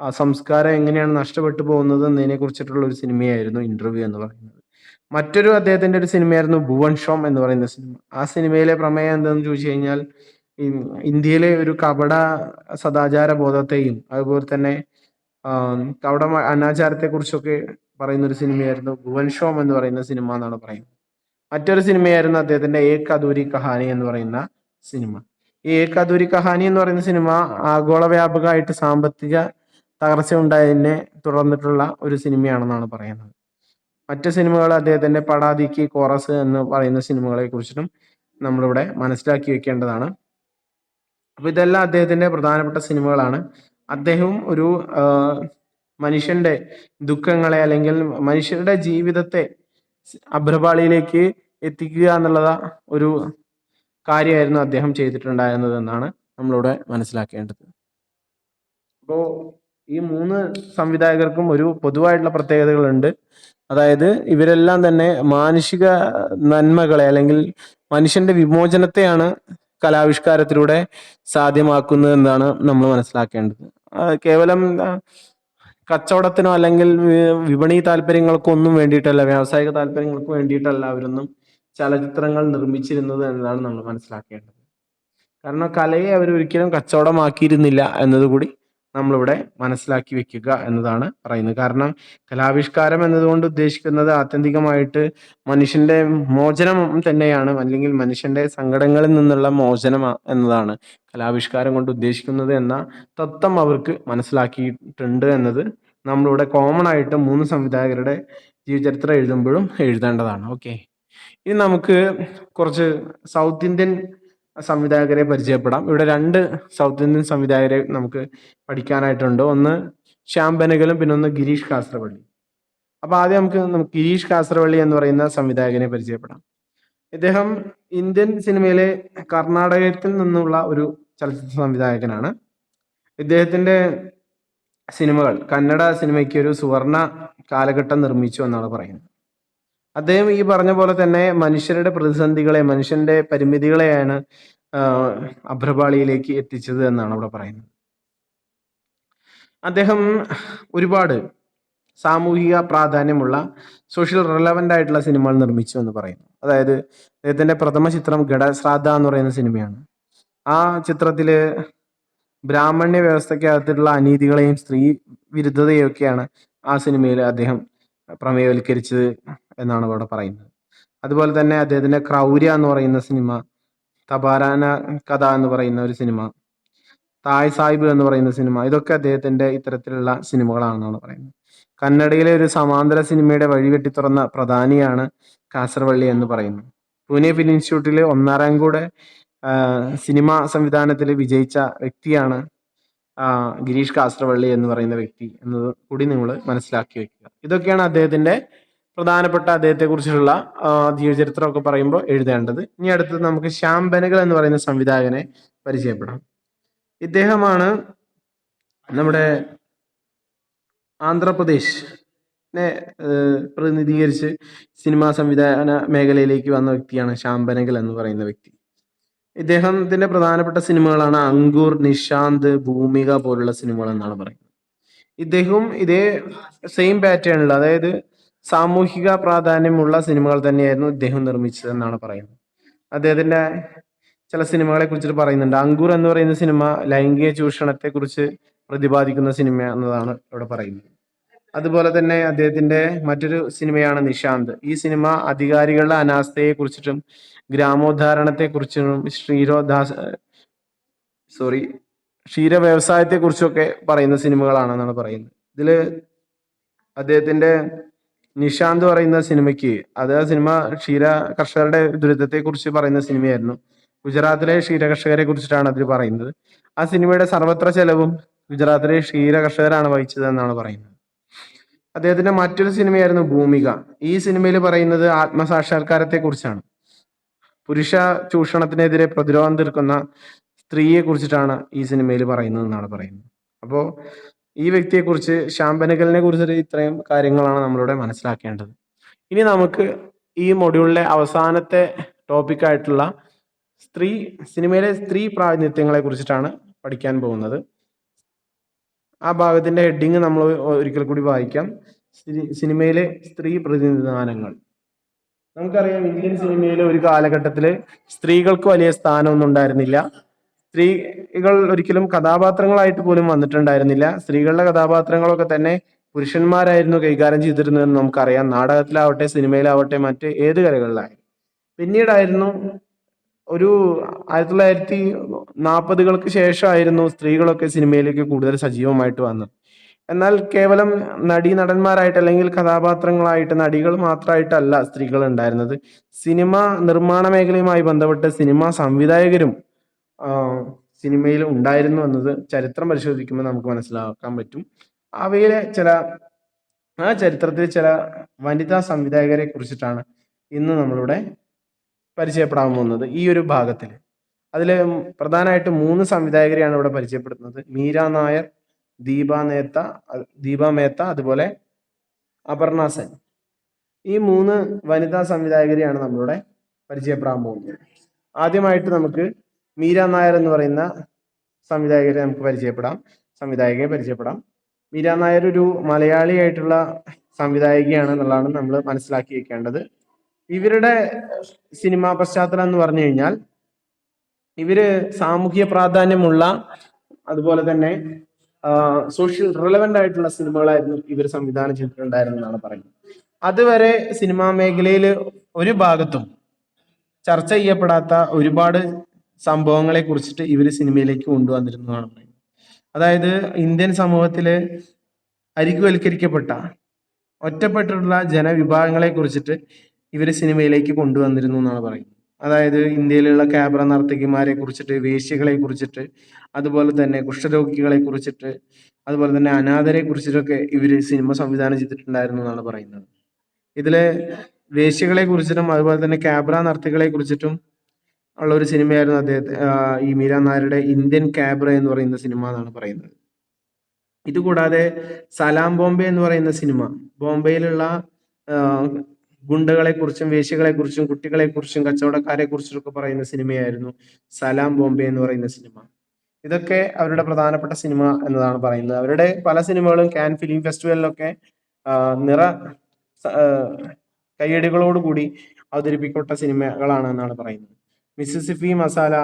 സംസ്കാരം എങ്ങനെയാണ് നഷ്ടപ്പെട്ടു പോകുന്നത് എന്നതിനെ കുറിച്ചിട്ടുള്ള ഒരു സിനിമയായിരുന്നു ഇന്റർവ്യൂ എന്ന് പറയുന്നത്. മറ്റൊരു അദ്ദേഹത്തിന്റെ ഒരു സിനിമയായിരുന്നു ഭുവൻ ഷോം എന്ന് പറയുന്ന സിനിമ. ആ സിനിമയിലെ പ്രമേയം എന്താണെന്ന് ചോദിച്ചു കഴിഞ്ഞാൽ ഇന്ത്യയിലെ ഒരു കപട സദാചാര ബോധത്തെയും അതുപോലെ തന്നെ കപട അനാചാരത്തെ കുറിച്ചൊക്കെ പറയുന്ന ഒരു സിനിമയായിരുന്നു ഭുവൻ ഷോം എന്ന് പറയുന്ന സിനിമ എന്നാണ് പറയുന്നത്. മറ്റൊരു സിനിമയായിരുന്നു അദ്ദേഹത്തിന്റെ ഏക് അധൂരി കഹാനി എന്ന് പറയുന്ന സിനിമ. ഈ ഏക് അധൂരി കഹാനി എന്ന് പറയുന്ന സിനിമ ആഗോള വ്യാപകമായിട്ട് സാമ്പത്തിക തകർച്ച ഉണ്ടായതിനെ തുടർന്നിട്ടുള്ള ഒരു സിനിമയാണെന്നാണ് പറയുന്നത്. മറ്റു സിനിമകൾ അദ്ദേഹത്തിന്റെ പടാതിക്ക് കോറസ് എന്ന് പറയുന്ന സിനിമകളെ കുറിച്ചിട്ടും നമ്മളിവിടെ മനസ്സിലാക്കി വെക്കേണ്ടതാണ്. അപ്പൊ ഇതെല്ലാം അദ്ദേഹത്തിന്റെ പ്രധാനപ്പെട്ട സിനിമകളാണ്. അദ്ദേഹം ഒരു മനുഷ്യന്റെ ദുഃഖങ്ങളെ അല്ലെങ്കിൽ മനുഷ്യരുടെ ജീവിതത്തെ അഭ്രപാളിയിലേക്ക് എത്തിക്കുക എന്നുള്ളത് ഒരു കാര്യമായിരുന്നു അദ്ദേഹം ചെയ്തിട്ടുണ്ടായിരുന്നത് എന്നാണ് നമ്മളിവിടെ മനസ്സിലാക്കേണ്ടത്. അപ്പോൾ ഈ മൂന്ന് സംവിധായകർക്കും ഒരു പൊതുവായിട്ടുള്ള പ്രത്യേകതകളുണ്ട്. അതായത് ഇവരെല്ലാം തന്നെ മാനുഷിക നന്മകളെ അല്ലെങ്കിൽ മനുഷ്യന്റെ വിമോചനത്തെയാണ് കലാവിഷ്കാരത്തിലൂടെ സാധ്യമാക്കുന്നത് എന്നാണ് നമ്മൾ മനസ്സിലാക്കേണ്ടത്. കേവലം കച്ചവടത്തിനോ അല്ലെങ്കിൽ വിപണി താല്പര്യങ്ങൾക്കോ ഒന്നും വേണ്ടിയിട്ടല്ല വ്യാവസായിക താല്പര്യങ്ങൾക്ക് വേണ്ടിയിട്ടല്ല അവരൊന്നും ചലച്ചിത്രങ്ങൾ നിർമ്മിച്ചിരുന്നത് എന്നതാണ് നമ്മൾ മനസ്സിലാക്കേണ്ടത്. കാരണം കലയെ അവർ ഒരിക്കലും കച്ചവടമാക്കിയിരുന്നില്ല എന്നതുകൂടി നമ്മളിവിടെ മനസ്സിലാക്കി വെക്കുക എന്നതാണ് പറയുന്നത്. കാരണം കലാവിഷ്കാരം എന്നതുകൊണ്ട് ഉദ്ദേശിക്കുന്നത് ആത്യന്തികമായിട്ട് മനുഷ്യന്റെ മോചനം തന്നെയാണ് അല്ലെങ്കിൽ മനുഷ്യന്റെ സങ്കടങ്ങളിൽ നിന്നുള്ള മോചനം എന്നതാണ് കലാവിഷ്കാരം കൊണ്ട് ഉദ്ദേശിക്കുന്നത് എന്ന തത്വം അവർക്ക് മനസ്സിലാക്കിയിട്ടുണ്ട് എന്നത് നമ്മളിവിടെ കോമൺ ആയിട്ട് മൂന്ന് സംവിധായകരുടെ ജീവചരിത്രം എഴുതുമ്പോഴും എഴുതേണ്ടതാണ്. ഓക്കെ ഇനി നമുക്ക് കുറച്ച് സൗത്ത് ഇന്ത്യൻ സംവിധായകരെ പരിചയപ്പെടാം. ഇവിടെ രണ്ട് സൗത്ത് ഇന്ത്യൻ സംവിധായകരെ നമുക്ക് പഠിക്കാനായിട്ടുണ്ട്. ഒന്ന് ശ്യാം ബനഗലും പിന്നെ ഒന്ന് ഗിരീഷ് കാസർവള്ളി. അപ്പൊ ആദ്യം നമുക്ക് ഗിരീഷ് കാസർവള്ളി എന്ന് പറയുന്ന സംവിധായകനെ പരിചയപ്പെടാം. ഇദ്ദേഹം ഇന്ത്യൻ സിനിമയിലെ കർണാടകത്തിൽ നിന്നുള്ള ഒരു ചലച്ചിത്ര സംവിധായകനാണ്. ഇദ്ദേഹത്തിന്റെ സിനിമകൾ കന്നഡ സിനിമയ്ക്ക് ഒരു സുവർണ കാലഘട്ടം നിർമ്മിച്ചു എന്നാണ് പറയുന്നത്. അദ്ദേഹം ഈ പറഞ്ഞ പോലെ തന്നെ മനുഷ്യരുടെ പ്രതിസന്ധികളെ മനുഷ്യന്റെ പരിമിതികളെയാണ് അഭ്രപാളിയിലേക്ക് എത്തിച്ചത് എന്നാണ് അവിടെ പറയുന്നത്. അദ്ദേഹം ഒരുപാട് സാമൂഹിക പ്രാധാന്യമുള്ള സോഷ്യൽ റെലവന്റ് ആയിട്ടുള്ള സിനിമകൾ നിർമ്മിച്ചു എന്ന് പറയുന്നു. അതായത് അദ്ദേഹത്തിന്റെ പ്രഥമ ചിത്രം ഘടശ്രാദ്ധ എന്ന് പറയുന്ന സിനിമയാണ്. ആ ചിത്രത്തിൽ ബ്രാഹ്മണ്യ വ്യവസ്ഥയ്ക്കകത്തുള്ള അനീതികളെയും സ്ത്രീ വിരുദ്ധതയൊക്കെയാണ് ആ സിനിമയിൽ അദ്ദേഹം പ്രമേയവൽക്കരിച്ചത് എന്നാണ് അവിടെ പറയുന്നത്. അതുപോലെ തന്നെ അദ്ദേഹത്തിന്റെ ക്രൗര്യ എന്ന് പറയുന്ന സിനിമ തബാരാന കഥ എന്ന് പറയുന്ന ഒരു സിനിമ തായ് സാഹിബ് എന്ന് പറയുന്ന സിനിമ ഇതൊക്കെ അദ്ദേഹത്തിന്റെ ഇത്തരത്തിലുള്ള സിനിമകളാണെന്നാണ് പറയുന്നത്. കന്നഡയിലെ ഒരു സമാന്തര സിനിമയുടെ വഴിവെട്ടി തുറന്ന പ്രധാനിയാണ് കാസർവള്ളി എന്ന് പറയുന്നത്. പൂനെ ഫിലിം ഇൻസ്റ്റിറ്റ്യൂട്ടിലെ ഒന്നാം കൂടെ സിനിമ സംവിധാനത്തിൽ വിജയിച്ച വ്യക്തിയാണ് ഗിരീഷ് കാസർവള്ളി എന്ന് പറയുന്ന വ്യക്തി എന്നത് കൂടി നിങ്ങൾ മനസ്സിലാക്കി വെക്കുക. ഇതൊക്കെയാണ് അദ്ദേഹത്തിന്റെ പ്രധാനപ്പെട്ട അദ്ദേഹത്തെ ജീവചരിത്രം ഒക്കെ പറയുമ്പോൾ എഴുതേണ്ടത്. ഇനി അടുത്തത് നമുക്ക് ശ്യാം ബെനഗൽ എന്ന് പറയുന്ന സംവിധായകനെ പരിചയപ്പെടാം. ഇദ്ദേഹമാണ് നമ്മുടെ ആന്ധ്രാപ്രദേശിനെ പ്രതിനിധീകരിച്ച് സിനിമാ സംവിധാന മേഖലയിലേക്ക് വന്ന വ്യക്തിയാണ് ശ്യാം എന്ന് പറയുന്ന വ്യക്തി. ഇദ്ദേഹത്തിന്റെ പ്രധാനപ്പെട്ട സിനിമകളാണ് അങ്കൂർ നിശാന്ത് ഭൂമിക പോലുള്ള സിനിമകൾ എന്നാണ് പറയുന്നത്. ഇദ്ദേഹവും ഇതേ സെയിം പാറ്റേണിൽ അതായത് സാമൂഹിക പ്രാധാന്യമുള്ള സിനിമകൾ തന്നെയായിരുന്നു ഇദ്ദേഹം നിർമ്മിച്ചതെന്നാണ് പറയുന്നത്. അദ്ദേഹത്തിന്റെ ചില സിനിമകളെ കുറിച്ചിട്ട് പറയുന്നുണ്ട്. അങ്കൂർ എന്ന് പറയുന്ന സിനിമ ലൈംഗിക ചൂഷണത്തെ കുറിച്ച് പ്രതിപാദിക്കുന്ന സിനിമ എന്നതാണ് ഇവിടെ പറയുന്നത്. അതുപോലെ തന്നെ അദ്ദേഹത്തിന്റെ മറ്റൊരു സിനിമയാണ് നിശാന്ത്. ഈ സിനിമ അധികാരികളുടെ അനാസ്ഥയെ കുറിച്ചിട്ടും ഗ്രാമോദ്ധാരണത്തെ കുറിച്ചും ക്ഷീരോദാസ് സോറി ക്ഷീര വ്യവസായത്തെ കുറിച്ചൊക്കെ പറയുന്ന സിനിമകളാണെന്നാണ് പറയുന്നത്. ഇതിൽ അദ്ദേഹത്തിന്റെ നിശാന്ത് പറയുന്ന സിനിമയ്ക്ക് അത് ആ സിനിമ ക്ഷീര കർഷകരുടെ ദുരിതത്തെ കുറിച്ച് പറയുന്ന സിനിമയായിരുന്നു. ഗുജറാത്തിലെ ക്ഷീര കർഷകരെ കുറിച്ചിട്ടാണ് അതിൽ പറയുന്നത്. ആ സിനിമയുടെ സർവത്ര ചെലവും ഗുജറാത്തിലെ ക്ഷീര കർഷകരാണ് വഹിച്ചത് എന്നാണ് പറയുന്നത്. അദ്ദേഹത്തിന്റെ മറ്റൊരു സിനിമയായിരുന്നു ഭൂമിക. ഈ സിനിമയിൽ പറയുന്നത് ആത്മസാക്ഷാത്കാരത്തെ കുറിച്ചാണ്. പുരുഷ ചൂഷണത്തിനെതിരെ പ്രതിരോധം തീർക്കുന്ന സ്ത്രീയെ കുറിച്ചിട്ടാണ് ഈ സിനിമയിൽ പറയുന്നത് എന്നാണ് പറയുന്നത്. അപ്പോൾ ഈ വ്യക്തിയെക്കുറിച്ച് ശ്യാം ബെനഗലിനെ കുറിച്ച് ഇത്രയും കാര്യങ്ങളാണ് നമ്മളിവിടെ മനസ്സിലാക്കേണ്ടത്. ഇനി നമുക്ക് ഈ മൊഡ്യൂളിലെ അവസാനത്തെ ടോപ്പിക്കായിട്ടുള്ള സ്ത്രീ സിനിമയിലെ സ്ത്രീ പ്രാതിനിധ്യങ്ങളെ കുറിച്ചിട്ടാണ് പഠിക്കാൻ പോകുന്നത്. ആ ഭാഗത്തിന്റെ ഹെഡിങ് നമ്മൾ ഒരിക്കൽ കൂടി വായിക്കാം. സിനി- സിനിമയിലെ സ്ത്രീ പ്രതിനിധാനങ്ങൾ. നമുക്കറിയാം ഇന്ത്യൻ സിനിമയിലെ ഒരു കാലഘട്ടത്തിൽ സ്ത്രീകൾക്ക് വലിയ സ്ഥാനമൊന്നും ഉണ്ടായിരുന്നില്ല. സ്ത്രീകൾ ഒരിക്കലും കഥാപാത്രങ്ങളായിട്ട് പോലും വന്നിട്ടുണ്ടായിരുന്നില്ല. സ്ത്രീകളുടെ കഥാപാത്രങ്ങളൊക്കെ തന്നെ പുരുഷന്മാരായിരുന്നു കൈകാര്യം ചെയ്തിരുന്നതെന്ന് നമുക്കറിയാം. നാടകത്തിലാവട്ടെ സിനിമയിലാവട്ടെ മറ്റ് ഏത് കലകളിലായാലും. പിന്നീടായിരുന്നു ഒരു ആയിരത്തി തൊള്ളായിരത്തി നാൽപ്പതുകൾക്ക് ശേഷമായിരുന്നു സ്ത്രീകളൊക്കെ സിനിമയിലേക്ക് കൂടുതൽ സജീവമായിട്ട് വന്നത്. എന്നാൽ കേവലം നടീ നടന്മാരായിട്ട് അല്ലെങ്കിൽ കഥാപാത്രങ്ങളായിട്ട് നടികൾ മാത്രമായിട്ടല്ല സ്ത്രീകൾ ഉണ്ടായിരുന്നത്. സിനിമ നിർമ്മാണ മേഖലയുമായി ബന്ധപ്പെട്ട് സിനിമാ സംവിധായകരും സിനിമയിൽ ഉണ്ടായിരുന്നു എന്നത് ചരിത്രം പരിശോധിക്കുമ്പോൾ നമുക്ക് മനസ്സിലാക്കാൻ പറ്റും. അവയിലെ ചില ആ ചരിത്രത്തിലെ ചില വനിതാ സംവിധായകരെ കുറിച്ചിട്ടാണ് ഇന്ന് നമ്മളിവിടെ പരിചയപ്പെടാൻ പോകുന്നത് ഈ ഒരു ഭാഗത്തിൽ. അതിൽ പ്രധാനമായിട്ട് മൂന്ന് സംവിധായകരെയാണ് ഇവിടെ പരിചയപ്പെടുത്തുന്നത്. മീര നായർ ദീപ നേത്ത ദീപ മേത്ത അതുപോലെ അപർണ സെൻ. ഈ മൂന്ന് വനിതാ സംവിധായകരെയാണ് നമ്മളിവിടെ പരിചയപ്പെടാൻ പോകുന്നത്. ആദ്യമായിട്ട് നമുക്ക് മീര നായർ എന്ന് പറയുന്ന സംവിധായകരെ നമുക്ക് പരിചയപ്പെടാം. സംവിധായകയെ പരിചയപ്പെടാം. മീര നായർ ഒരു മലയാളിയായിട്ടുള്ള സംവിധായികയാണ് എന്നുള്ളതാണ് നമ്മൾ മനസ്സിലാക്കി വെക്കേണ്ടത്. ഇവരുടെ സിനിമാ പശ്ചാത്തലം എന്ന് പറഞ്ഞു കഴിഞ്ഞാൽ ഇവർ സാമൂഹ്യ പ്രാധാന്യമുള്ള അതുപോലെ തന്നെ സോഷ്യൽ റിലവന്റ് ആയിട്ടുള്ള സിനിമകളായിരുന്നു ഇവർ സംവിധാനം ചെയ്തിട്ടുണ്ടായിരുന്നെന്നാണ് പറയുന്നത്. അതുവരെ സിനിമാ മേഖലയിൽ ഒരു ഭാഗത്തും ചർച്ച ചെയ്യപ്പെടാത്ത ഒരുപാട് സംഭവങ്ങളെ കുറിച്ചിട്ട് ഇവർ സിനിമയിലേക്ക് കൊണ്ടുവന്നിരുന്നതാണ്. പറയുന്നത് അതായത് ഇന്ത്യൻ സമൂഹത്തിലെ അരികുവൽക്കരിക്കപ്പെട്ട ഒറ്റപ്പെട്ടിട്ടുള്ള ജനവിഭാഗങ്ങളെ കുറിച്ചിട്ട് ഇവർ സിനിമയിലേക്ക് കൊണ്ടുവന്നിരുന്നു എന്നാണ് പറയുന്നത്. അതായത് ഇന്ത്യയിലുള്ള ക്യാബ്ര നർത്തകിമാരെ കുറിച്ചിട്ട് വേശ്യകളെ കുറിച്ചിട്ട് അതുപോലെ തന്നെ കുഷ്ഠരോഗികളെ കുറിച്ചിട്ട് അതുപോലെ തന്നെ അനാഥരെ കുറിച്ചിട്ടൊക്കെ ഇവർ സിനിമ സംവിധാനം ചെയ്തിട്ടുണ്ടായിരുന്നു എന്നാണ് പറയുന്നത്. ഇതിലെ വേശ്യകളെ കുറിച്ചിട്ടും അതുപോലെ തന്നെ ക്യാബ്ര നർത്തകികളെ കുറിച്ചിട്ടും ഉള്ള ഒരു സിനിമയായിരുന്നു അദ്ദേഹത്തെ ഈ മീര നായരുടെ ഇന്ത്യൻ ക്യാബ്ര എന്ന് പറയുന്ന സിനിമ എന്നാണ് പറയുന്നത്. ഇതുകൂടാതെ സലാം ബോംബെ എന്ന് പറയുന്ന സിനിമ ബോംബെയിലുള്ള ഗുണ്ടകളെ കുറിച്ചും വേശികളെ കുറിച്ചും കുട്ടികളെ കുറിച്ചും കച്ചവടക്കാരെ കുറിച്ചും ഒക്കെ പറയുന്ന സിനിമയായിരുന്നു സലാം ബോംബെ എന്ന് പറയുന്ന സിനിമ. ഇതൊക്കെ അവരുടെ പ്രധാനപ്പെട്ട സിനിമ എന്നതാണ് പറയുന്നത്. അവരുടെ പല സിനിമകളും കാൻ ഫിലിം ഫെസ്റ്റിവലിലൊക്കെ നിറ കൈയടികളോടുകൂടി അവതരിപ്പിക്കപ്പെട്ട സിനിമകളാണ് എന്നാണ് പറയുന്നത്. Mississippi masala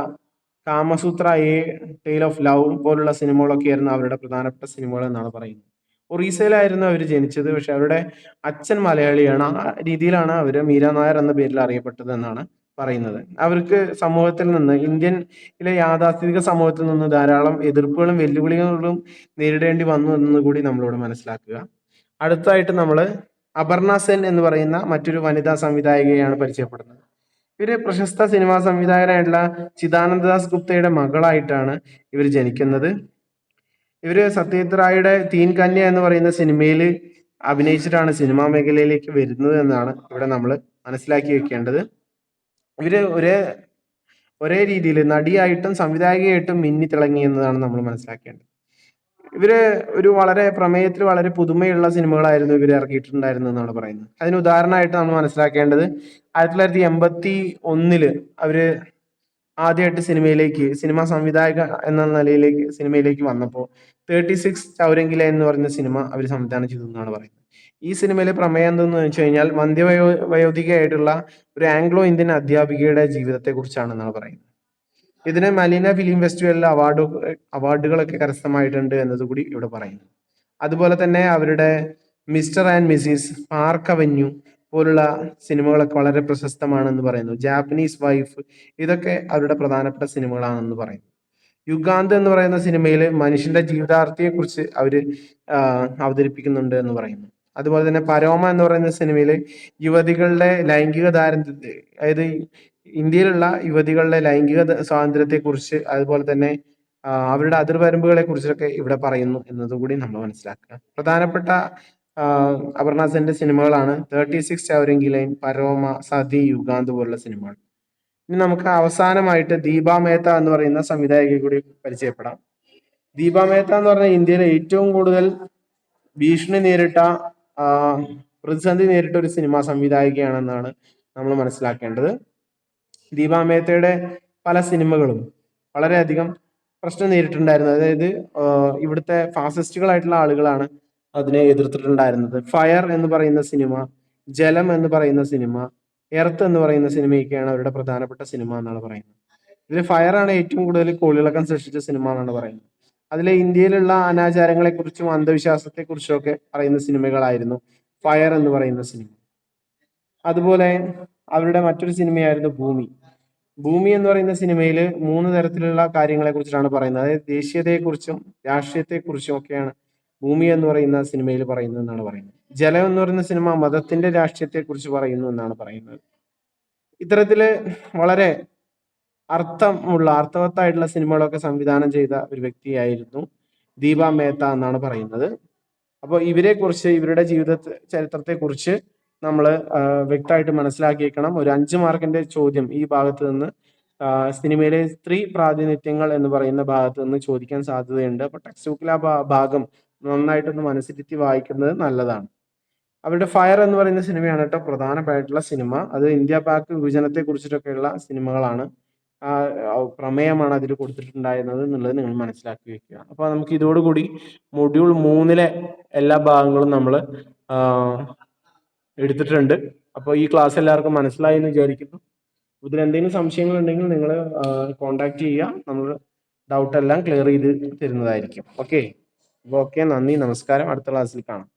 Kamasutra a tale of love പോലുള്ള സിനിമകളൊക്കെ ആയിരുന്നു അവരുടെ പ്രധാനപ്പെട്ട സിനിമകൾ എന്നാണ് പറയുന്നത്. ഒറീസയിലായിരുന്നു അവർ ജനിച്ചത്. പക്ഷെ അവരുടെ അച്ഛൻ മലയാളിയാണ്. ആ രീതിയിലാണ് അവർ മീര നായർ എന്ന പേരിൽ അറിയപ്പെട്ടത് എന്നാണ് പറയുന്നത്. അവർക്ക് സമൂഹത്തിൽ നിന്ന് ഇന്ത്യയിലെ യാഥാസ്ഥിതിക സമൂഹത്തിൽ നിന്ന് ധാരാളം എതിർപ്പുകളും വെല്ലുവിളികളും നേരിടേണ്ടി വന്നു എന്ന് കൂടി നമ്മളോട് മനസ്സിലാക്കുക. അടുത്തായിട്ട് നമ്മൾ അപർണ സെൻ എന്ന് പറയുന്ന മറ്റൊരു വനിതാ സംവിധായികയാണ് പരിചയപ്പെടുന്നത്. ഇവർ പ്രശസ്ത സിനിമാ സംവിധായകനായിട്ടുള്ള ചിദാനന്ദദാസ് ഗുപ്തയുടെ മകളായിട്ടാണ് ഇവർ ജനിക്കുന്നത്. ഇവർ സത്യജിത് റായുടെ തീൻ കന്യ എന്ന് പറയുന്ന സിനിമയിൽ അഭിനയിച്ചിട്ടാണ് സിനിമാ മേഖലയിലേക്ക് വരുന്നത് എന്നാണ് ഇവിടെ നമ്മൾ മനസ്സിലാക്കി വെക്കേണ്ടത്. ഇവർ ഒരേ ഒരേ രീതിയിൽ നടിയായിട്ടും സംവിധായകയായിട്ടും മിന്നി തിളങ്ങി എന്നതാണ് നമ്മൾ മനസ്സിലാക്കേണ്ടത്. ഇവർ ഒരു വളരെ പ്രമേയത്തിൽ വളരെ പുതുമയുള്ള സിനിമകളായിരുന്നു ഇവർ ഇറക്കിയിട്ടുണ്ടായിരുന്നു എന്നാണ് പറയുന്നത്. അതിന് ഉദാഹരണമായിട്ട് നമ്മൾ മനസ്സിലാക്കേണ്ടത് ആയിരത്തി തൊള്ളായിരത്തി എൺപത്തി ഒന്നിൽ അവർ ആദ്യമായിട്ട് സിനിമയിലേക്ക് സിനിമാ സംവിധായക എന്ന നിലയിലേക്ക് സിനിമയിലേക്ക് വന്നപ്പോൾ തേർട്ടി സിക്സ് ചൗരങ്കില എന്ന് പറയുന്ന സിനിമ അവർ സംവിധാനം ചെയ്തു എന്നാണ് പറയുന്നത്. ഈ സിനിമയിലെ പ്രമേയം എന്തെന്ന് വെച്ച് കഴിഞ്ഞാൽ മധ്യവയോ വയോധികയായിട്ടുള്ള ഒരു ആംഗ്ലോ ഇന്ത്യൻ അധ്യാപികയുടെ ജീവിതത്തെ കുറിച്ചാണെന്നാണ് പറയുന്നത്. ഇതിന് മലീന ഫിലിം ഫെസ്റ്റിവലിൽ അവാർഡ് അവാർഡുകളൊക്കെ കരസ്ഥമായിട്ടുണ്ട് എന്നത് കൂടി ഇവിടെ പറയുന്നു. അതുപോലെ തന്നെ അവരുടെ Mr and Mrs Park Avenue പോലുള്ള സിനിമകളൊക്കെ വളരെ പ്രശസ്തമാണെന്ന് പറയുന്നു. ജാപ്പനീസ് വൈഫ് ഇതൊക്കെ അവരുടെ പ്രധാനപ്പെട്ട സിനിമകളാണെന്ന് പറയുന്നു. യുഗാന്ത് എന്ന് പറയുന്ന സിനിമയിൽ മനുഷ്യന്റെ ജീവിതാർത്ഥിയെ കുറിച്ച് ആഹ് അവതരിപ്പിക്കുന്നുണ്ട് എന്ന് പറയുന്നു. അതുപോലെ തന്നെ പരോമ എന്ന് പറയുന്ന സിനിമയിൽ യുവതികളുടെ ലൈംഗിക ദാരിദ്ര്യ അതായത് ഇന്ത്യയിലുള്ള യുവതികളുടെ ലൈംഗിക സ്വാതന്ത്ര്യത്തെ കുറിച്ച് അതുപോലെ തന്നെ അവരുടെ അതിർവരമ്പുകളെ കുറിച്ചൊക്കെ ഇവിടെ പറയുന്നു എന്നതുകൂടി നമ്മൾ മനസ്സിലാക്കുക. പ്രധാനപ്പെട്ട അപർണ സെന്റെ സിനിമകളാണ്. Thirty six Chowringhee lane Paroma Sati Yugant പോലുള്ള സിനിമകൾ. ഇനി നമുക്ക് അവസാനമായിട്ട് ദീപ മേത്ത എന്ന് പറയുന്ന സംവിധായകയെ കൂടി പരിചയപ്പെടാം. ദീപ മേത്ത എന്ന് പറഞ്ഞ ഇന്ത്യയിലെ ഏറ്റവും കൂടുതൽ ഭീഷണി നേരിട്ട പ്രതിസന്ധി നേരിട്ട ഒരു സിനിമാ സംവിധായികയാണെന്നാണ് നമ്മൾ മനസ്സിലാക്കേണ്ടത്. ദീപ മേത്തയുടെ പല സിനിമകളും വളരെയധികം പ്രശ്നം നേരിട്ടുണ്ടായിരുന്നു അതായത് ഇവിടുത്തെ ഫാസിസ്റ്റുകളായിട്ടുള്ള ആളുകളാണ് അതിനെ എതിർത്തിട്ടുണ്ടായിരുന്നത്. ഫയർ എന്ന് പറയുന്ന സിനിമ ജലം എന്ന് പറയുന്ന സിനിമ എർത്ത് എന്ന് പറയുന്ന സിനിമയൊക്കെയാണ് അവരുടെ പ്രധാനപ്പെട്ട സിനിമ എന്നാണ് പറയുന്നത്. ഇതിൽ ഫയർ ആണ് ഏറ്റവും കൂടുതൽ കോളിളക്കം സൃഷ്ടിച്ച സിനിമ എന്നാണ് പറയുന്നത്. അതിലെ ഇന്ത്യയിലുള്ള അനാചാരങ്ങളെക്കുറിച്ചും കുറിച്ചും അന്ധവിശ്വാസത്തെ കുറിച്ചും ഒക്കെ പറയുന്ന സിനിമകളായിരുന്നു ഫയർ എന്ന് പറയുന്ന സിനിമ അതുപോലെ അവരുടെ മറ്റൊരു സിനിമയായിരുന്നു ഭൂമി. ഭൂമി എന്ന് പറയുന്ന സിനിമയിൽ മൂന്ന് തരത്തിലുള്ള കാര്യങ്ങളെ കുറിച്ചിട്ടാണ് പറയുന്നത്. അതായത് ദേശീയതയെക്കുറിച്ചും രാഷ്ട്രീയത്തെക്കുറിച്ചും ഒക്കെയാണ് ഭൂമി എന്ന് പറയുന്ന സിനിമയിൽ പറയുന്നു എന്നാണ് പറയുന്നത്. ജലം എന്ന് പറയുന്ന സിനിമ മതത്തിന്റെ രാഷ്ട്രീയത്തെക്കുറിച്ച് പറയുന്നു എന്നാണ് പറയുന്നത്. ഇത്തരത്തിൽ വളരെ അർത്ഥമുള്ള അർത്ഥവത്തായിട്ടുള്ള സിനിമകളൊക്കെ സംവിധാനം ചെയ്ത ഒരു വ്യക്തിയായിരുന്നു ദീപ മേത്ത എന്നാണ് പറയുന്നത്. അപ്പോൾ ഇവരെ കുറിച്ച് ഇവരുടെ ജീവിത ചരിത്രത്തെ കുറിച്ച് നമ്മൾ വ്യക്തമായിട്ട് മനസ്സിലാക്കിയേക്കണം. ഒരു അഞ്ച് മാർക്കിന്റെ ചോദ്യം ഈ ഭാഗത്ത് നിന്ന് സിനിമയിലെ സ്ത്രീ പ്രാതിനിധ്യങ്ങൾ എന്ന് പറയുന്ന ഭാഗത്ത് നിന്ന് ചോദിക്കാൻ സാധ്യതയുണ്ട്. അപ്പൊ ടെക്സ്റ്റ് ബുക്കിൽ ആ ഭാഗം നന്നായിട്ടൊന്ന് മനസ്സിരുത്തി വായിക്കുന്നത് നല്ലതാണ്. അവരുടെ ഫയർ എന്ന് പറയുന്ന സിനിമയാണ് കേട്ടോ പ്രധാനമായിട്ടുള്ള സിനിമ. അത് ഇന്ത്യ പാക് വിഭജനത്തെ കുറിച്ചിട്ടൊക്കെയുള്ള സിനിമകളാണ്. പ്രമേയമാണ് അതിൽ കൊടുത്തിട്ടുണ്ടായിരുന്നത് എന്നുള്ളത് നിങ്ങൾ മനസ്സിലാക്കി വെക്കുക. അപ്പോൾ നമുക്ക് ഇതോടുകൂടി മൊഡ്യൂൾ മൂന്നിലെ എല്ലാ ഭാഗങ്ങളും നമ്മൾ എടുത്തിട്ടുണ്ട്. അപ്പോൾ ഈ ക്ലാസ് എല്ലാവർക്കും മനസ്സിലായി എന്ന് വിചാരിക്കുന്നു. ഇതിൽ എന്തെങ്കിലും സംശയങ്ങൾ ഉണ്ടെങ്കിൽ നിങ്ങൾ കോണ്ടാക്ട് ചെയ്യുക. നമ്മൾ ഡൗട്ട് എല്ലാം ക്ലിയർ ചെയ്ത് തരുന്നതായിരിക്കും. ഓക്കെ ഓക്കെ നന്ദി നമസ്കാരം. അടുത്ത ക്ലാസ്സിൽ കാണാം.